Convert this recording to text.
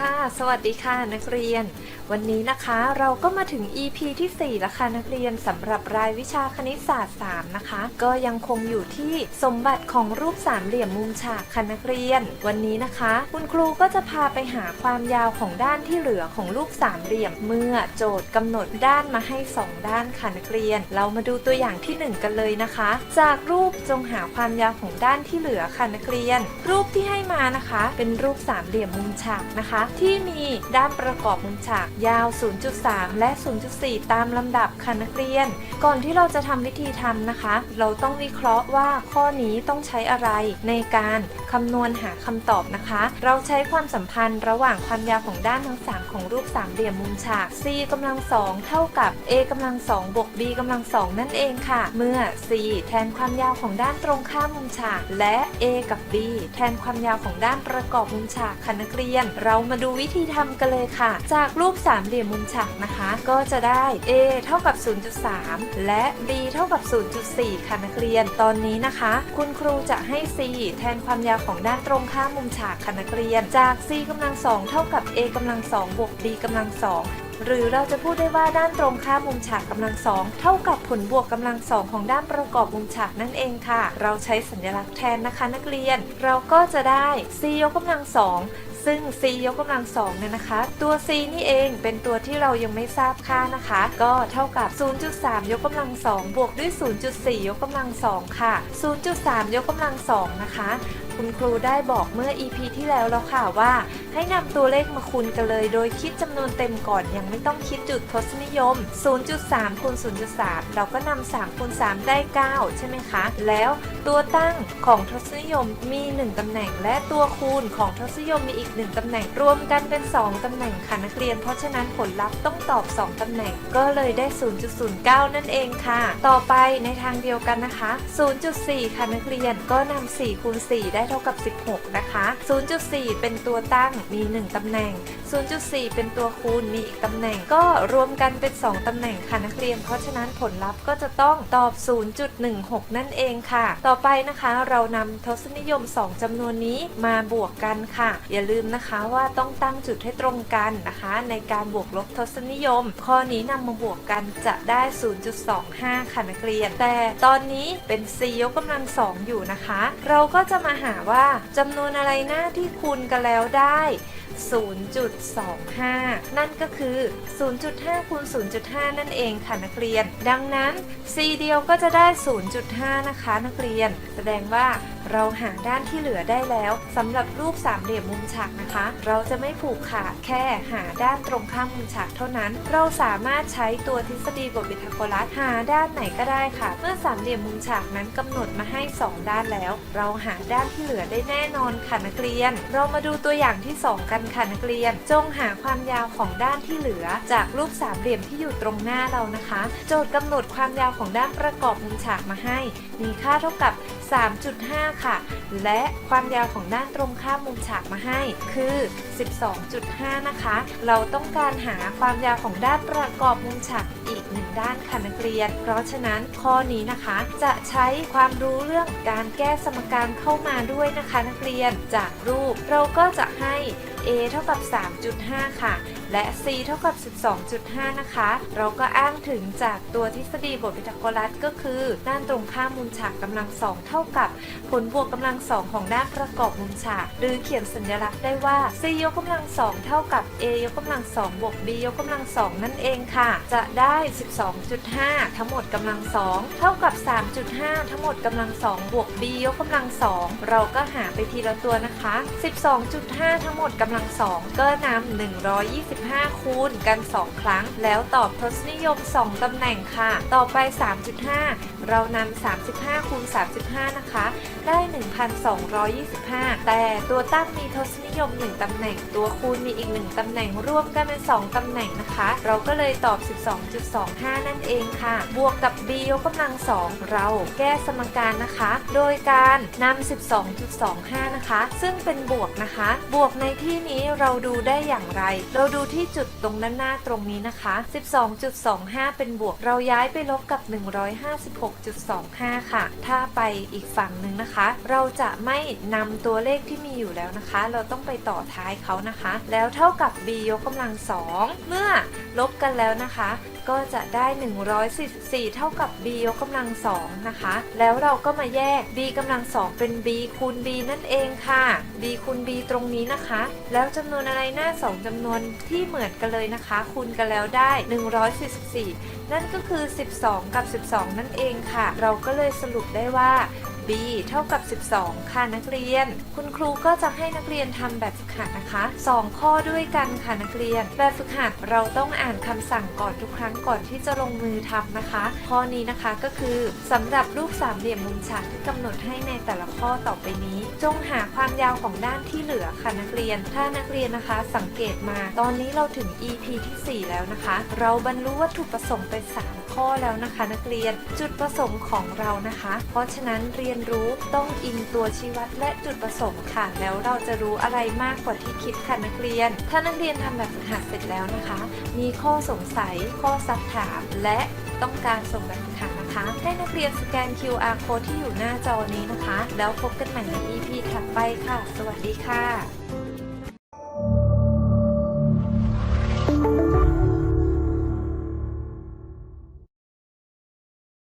ค่ะ สวัสดีค่ะนักเรียน วันนี้นะคะเราก็มาถึง EP ที่ 4 แล้วค่ะนักเรียนสำหรับรายวิชาคณิตศาสตร์ 3 นะคะ ก็ยังคงอยู่ที่สมบัติของรูปสามเหลี่ยมมุมฉากค่ะนักเรียน วันนี้นะคะ คุณครูก็จะพาไปหาความยาวของด้านที่เหลือของรูปสามเหลี่ยมเมื่อโจทย์กำหนดด้านมาให้ 2 ด้านค่ะนักเรียน เรามาดูตัวอย่างที่ 1 กันเลยนะคะ จากรูปจงหาความยาวของด้านที่เหลือค่ะนักเรียน รูปที่ให้มานะคะ เป็นรูปสามเหลี่ยมมุมฉากนะคะ ที่มีด้านประกอบมุมฉากยาว 0.3 และ 0.4 ตามลำดับค่ะนักเรียน ก่อนที่เราจะทำวิธีทำนะคะ เราต้องวิเคราะห์ว่าข้อนี้ต้องใช้อะไรในการคำนวณหาคำตอบนะคะ เราใช้ความสัมพันธ์ระหว่างความยาวของด้านทั้ง 3 ของรูปสามเหลี่ยมมุมฉาก c กำลังสองเท่ากับ a กำลังสองบวก b กำลังสองนั่นเองค่ะ เมื่อ c แทนความยาวของด้านตรงข้ามมุมฉาก และ a กับ b แทนความยาวของด้านประกอบมุมฉากค่ะนักเรียน เรามาดูวิธีทำกันเลยค่ะ จากรูปสามเหลี่ยมมุมฉากนะคะ ก็จะได้ a เท่ากับ 0.3 และ b เท่ากับ 0.4 ค่ะนักเรียน ตอนนี้นะคะ คุณครูจะให้ c แทนความยาวของด้านตรงข้ามมุมฉากค่ะนักเรียน จาก c กำลังสองเท่ากับ a กำลังสองบวก b กำลังสองหรือเราจะพูดได้ว่าด้านตรงข้ามมุมฉากกำลังสองเท่ากับผลบวกกำลังสองของด้านประกอบมุมฉากนั่นเองค่ะ เราใช้สัญลักษณ์แทนนะคะนักเรียน เราก็จะได้ c ยกกำลังสอง ซึ่ง c ยกกำลังสองเนี่ยนะคะ ตัว c นี่เองเป็นตัวที่เรายังไม่ทราบค่านะคะ ก็เท่ากับ 0.3 ยกกำลังสองบวกด้วย 0.4 ยกกำลังสองค่ะ 0.3 ยกกำลังสองนะคะคุณครูได้บอกเมื่อ EP ที่แล้วแล้วค่ะว่า ให้นำตัวเลขมาคูณกันเลย โดยคิดจำนวนเต็มก่อนยังไม่ต้องคิดจุดทศนิยม 0.3คูณ0.3 เราก็นำ3คูณ3ได้ 9 ใช่ไหมคะ แล้วตัวตั้งของทศนิยมมี 1ตำแหน่ง และตัวคูณของทศนิยมมีอีก 1ตำแหน่ง รวมกันเป็น 2ตำแหน่งค่ะนักเรียน เพราะฉะนั้นผลลัพธ์ต้องตอบ 2ตำแหน่ง ก็เลยได้ 0.09 นั่นเองค่ะ ต่อไปในทางเดียวกันนะคะ 0.4 ค่ะนักเรียนก็นำ4คูณ4ได้เท่ากับ 16 นะคะ 0.4 เป็นตัวตั้งมี 1 ตำแหน่ง 0.4 เป็นตัวคูณมีอีกตำแหน่ง ก็รวมกันเป็น 2 ตำแหน่งค่ะนักเรียน เพราะฉะนั้นผลลัพธ์ก็จะต้องตอบ 0.16 นั่นเองค่ะ ต่อไปนะคะเรานำทศนิยม 2 จำนวนนี้มาบวกกันค่ะ อย่าลืมนะคะว่าต้องตั้งจุดให้ตรงกันนะคะ ในการบวกลบทศนิยม ข้อนี้นำมาบวกกันจะได้ 0.25 ค่ะนักเรียน แต่ตอนนี้เป็น c ยกกำลังสองอยู่นะคะ เราก็จะมาหาว่าจำนวนอะไรหน้าที่คูณกันแล้วได้ 0.25 นั่นก็คือ 0.5คูณ0.5 นั่นเองค่ะนักเรียน ดังนั้น c เดียวก็จะได้ 0.5 นะคะนักเรียน แสดงว่าเราหาด้านที่เหลือได้แล้วสำหรับรูปสามเหลี่ยมมุมฉากนะคะ เราจะไม่ผูกขาดแค่หาด้านตรงข้ามมุมฉากเท่านั้น เราสามารถใช้ตัวทฤษฎีบทปิทาโกรัสหาด้านไหนก็ได้ค่ะ เมื่อสามเหลี่ยมมุมฉากนั้นกำหนดมาให้ 2 ด้านแล้ว เราหาด้านที่เหลือได้แน่นอนค่ะนักเรียน เรามาดูตัวอย่างที่ 2 กันค่ะนักเรียน จงหาความยาวของด้านที่เหลือ จากรูปสามเหลี่ยมที่อยู่ตรงหน้าเรานะคะ โจทย์กำหนดความยาวของด้านประกอบมุมฉากมาให้ มีค่าเท่ากับ 3.5 ค่ะ และความยาวของด้านตรงข้ามมุมฉากมาให้คือ 12.5 นะคะ เราต้องการหาความยาวของด้านประกอบมุมฉากอีกหนึ่งด้านค่ะนักเรียน เพราะฉะนั้นข้อนี้นะคะ จะใช้ความรู้เรื่องการแก้สมการเข้ามาด้วยนะคะ นักเรียนจากรูปเราก็จะให้ a เท่ากับ 3.5 ค่ะ และ c เท่ากับ 12.5 นะคะ เราก็อ้างถึงจากตัวทฤษฎีบทพีทาโกรัสก็คือ ด้านตรงข้ามมุมฉากกำลังสองเท่ากับผลบวกกำลังสองของด้านประกอบมุมฉาก หรือเขียนสัญลักษณ์ได้ว่า c ยกกำลังสองเท่ากับ a ยกกำลังสองบวก b ยกกำลังสองนั่นเองค่ะ จะได้ 12.5 ทั้งหมดกำลังสองเท่ากับ 3.5 ทั้งหมดกำลังสองบวก b ยกกำลังสองเราก็หาไปทีละตัวนะคะ 12.5 ทั้งหมดกำลังสองก็นำ120 125คูณกัน 2 ครั้ง แล้วตอบทศนิยม 2ตำแหน่งค่ะ ต่อไป 3.5 เรานำ 35 คูณ 35 นะคะ ได้ 1,225 แต่ตัวตั้งมีทศนิยม 1ตำแหน่ง ตัวคูณมีอีก 1ตำแหน่ง รวมกันเป็น 2ตำแหน่งนะคะ เราก็เลยตอบ 12.25 นั่นเองค่ะ บวกกับ b ยกกำลัง 2 เราแก้สมการนะคะ โดยการนำ 12.25 นะคะ ซึ่งเป็นบวกนะคะ บวกในที่นี้เราดูได้อย่างไร เราดูที่จุดตรงด้านหน้าตรงนี้นะคะ 12.25 เป็นบวก เราย้ายไปลบกับ 156.25 ค่ะ ถ้าไปอีกฝั่งหนึ่งนะคะ เราจะไม่นำตัวเลขที่มีอยู่แล้วนะคะ เราต้องไปต่อท้ายเขานะคะ แล้วเท่ากับ b ยกกำลัง2เมื่อลบกันแล้วนะคะ ก็จะได้ 144 เท่ากับ b ยกกำลัง2นะคะ แล้วเราก็มาแยก b กำลัง2เป็น b คูณ b นั่นเองค่ะ b คูณ b ตรงนี้นะคะ แล้วจำนวนอะไรหน้า 2จำนวนที่เหมือนกันเลยนะคะ คูณกันแล้วได้ 144 นั่นก็คือ 12 กับ 12 นั่นเองค่ะ เราก็เลยสรุปได้ว่า b เท่ากับ 12 ค่ะนักเรียน คุณครูก็จะให้นักเรียนทำแบบฝึกหัดนะคะ 2 ข้อด้วยกันค่ะนักเรียน แบบฝึกหัดเราต้องอ่านคำสั่งก่อนทุกครั้งก่อนที่จะลงมือทำนะคะ ข้อนี้นะคะก็คือสำหรับรูปสามเหลี่ยมมุมฉากที่กำหนดให้ในแต่ละข้อต่อไปนี้ จงหาความยาวของด้านที่เหลือค่ะนักเรียน ถ้านักเรียนนะคะ สังเกตมาตอนนี้เราถึง EP ที่ 4 แล้วนะคะ เราบรรลุวัตถุประสงค์ไป3 ข้อแล้วนะคะนักเรียนจุดประสงค์ของเรานะคะ เพราะฉะนั้นเรียนรู้ต้องอิงตัวชี้วัดและจุดประสงค์ค่ะ แล้วเราจะรู้อะไรมากกว่าที่คิดค่ะนักเรียน ถ้านักเรียนทำแบบฝึกหัดเสร็จแล้วนะคะ มีข้อสงสัย ข้อซักถาม และต้องการส่งแบบฝึกหัดนะคะ ให้นักเรียนสแกน QR code ที่อยู่หน้าจอนี้นะคะ แล้วพบกันใหม่ใน EP ถัดไปค่ะ สวัสดีค่ะ